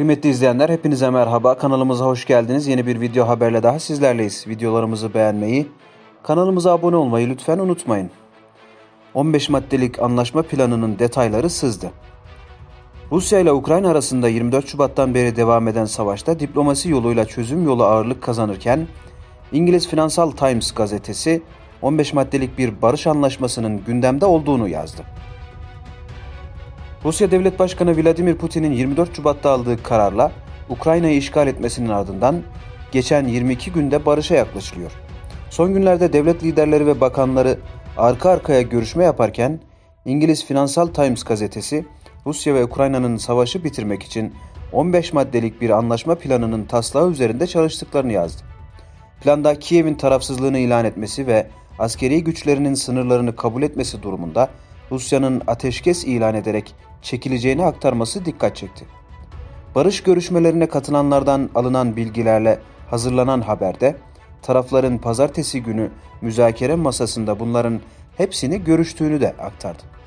Kıymetli izleyenler hepinize merhaba. Kanalımıza hoş geldiniz. Yeni bir video haberle daha sizlerleyiz. Videolarımızı beğenmeyi, kanalımıza abone olmayı lütfen unutmayın. 15 maddelik anlaşma planının detayları sızdı. Rusya ile Ukrayna arasında 24 Şubat'tan beri devam eden savaşta diplomasi yoluyla çözüm yolu ağırlık kazanırken İngiliz Financial Times gazetesi 15 maddelik bir barış anlaşmasının gündemde olduğunu yazdı. Rusya Devlet Başkanı Vladimir Putin'in 24 Şubat'ta aldığı kararla Ukrayna'yı işgal etmesinin ardından geçen 22 günde barışa yaklaşılıyor. Son günlerde devlet liderleri ve bakanları arka arkaya görüşme yaparken İngiliz Financial Times gazetesi Rusya ve Ukrayna'nın savaşı bitirmek için 15 maddelik bir anlaşma planının taslağı üzerinde çalıştıklarını yazdı. Planda Kiev'in tarafsızlığını ilan etmesi ve askeri güçlerinin sınırlarını kabul etmesi durumunda Rusya'nın ateşkes ilan ederek çekileceğini aktarması dikkat çekti. Barış görüşmelerine katılanlardan alınan bilgilerle hazırlanan haberde tarafların pazartesi günü müzakere masasında bunların hepsini görüştüğünü de aktardı.